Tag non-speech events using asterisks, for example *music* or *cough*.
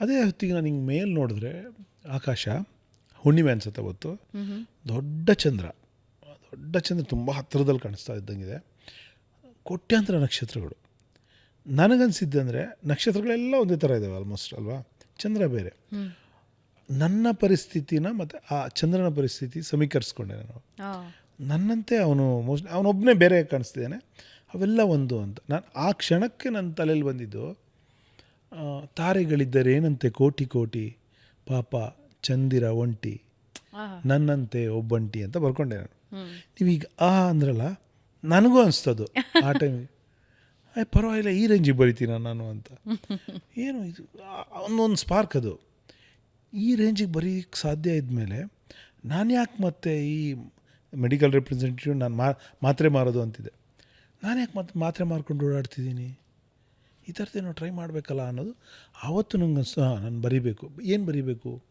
ಅದೇ ಹೊತ್ತಿಗೆ ನಾನು ಹಿಂಗೆ ಮೇಲೆ ನೋಡಿದ್ರೆ ಆಕಾಶ ಹುಣ್ಣಿಮೆ ಅನ್ಸುತ್ತೆ ಅವತ್ತು ದೊಡ್ಡ ಚಂದ್ರ. ದೊಡ್ಡ ಚಂದ್ರ ತುಂಬ ಹತ್ತಿರದಲ್ಲಿ ಕಾಣಿಸ್ತಾ ಇದ್ದಂಗಿದೆ. ಕೋಟ್ಯಾಂತರ ನಕ್ಷತ್ರಗಳು. ನನಗನ್ಸಿದ್ದಂದರೆ ನಕ್ಷತ್ರಗಳೆಲ್ಲ ಒಂದೇ ಥರ ಇದ್ದಾವೆ ಆಲ್ಮೋಸ್ಟ್ ಅಲ್ವಾ? ಚಂದ್ರ ಬೇರೆ. ನನ್ನ ಪರಿಸ್ಥಿತಿನ ಮತ್ತು ಆ ಚಂದ್ರನ ಪರಿಸ್ಥಿತಿ ಸಮೀಕರಿಸ್ಕೊಂಡೆ ನಾನು. ನನ್ನಂತೆ ಅವನು ಮೋಸ್ಟ್ ಅವನೊಬ್ಬನೇ ಬೇರೆ ಕಾಣಿಸ್ತಿದ್ದಾನೆ. ಅವೆಲ್ಲ ಒಂದು ಅಂತ. ನಾನು ಆ ಕ್ಷಣಕ್ಕೆ ನನ್ನ ತಲೆಯಲ್ಲಿ ಬಂದಿದ್ದು ಆ, ತಾರೆಗಳಿದ್ದರೇನಂತೆ ಕೋಟಿ ಕೋಟಿ ಪಾಪ ಚಂದಿರ ಒಂಟಿ ನನ್ನಂತೆ ಒಬ್ಬಂಟಿ ಅಂತ ಬರ್ಕೊಂಡೆ ನಾನು. ನೀವೀಗ ಆ ಅಂದ್ರಲ್ಲ ನನಗೂ ಅನಿಸ್ತದು ಆ *laughs* ಟೈಮಿಗೆ ಅಯ್ಯ ಪರವಾಗಿಲ್ಲ ಈ ರೇಂಜಿಗೆ ಬರಿತೀನ ನಾನು ಅಂತ. *laughs* ಏನು ಇದು ಒಂದೊಂದು ಸ್ಪಾರ್ಕ್ ಅದು. ಈ ರೇಂಜಿಗೆ ಬರೀಕ್ಕೆ ಸಾಧ್ಯ ಇದ್ಮೇಲೆ ನಾನು ಯಾಕೆ ಮತ್ತೆ ಈ ಮೆಡಿಕಲ್ ರೆಪ್ರೆಸೆಂಟೇಟಿವ್ ನಾನು ಮಾ ಮಾತ್ರೆ ಮಾರೋದು ಅಂತಿದೆ ನಾನು ಯಾಕೆ ಮತ್ತೆ ಮಾತ್ರೆ ಮಾರ್ಕೊಂಡು ಓಡಾಡ್ತಿದ್ದೀನಿ? ಈ ಥರದ್ದೇನೋ ಟ್ರೈ ಮಾಡಬೇಕಲ್ಲ ಅನ್ನೋದು ಆವತ್ತು ನಂಗೆ ಅನಿಸ್ತು ನಾನು ಬರೀಬೇಕು. ಏನು ಬರೀಬೇಕು?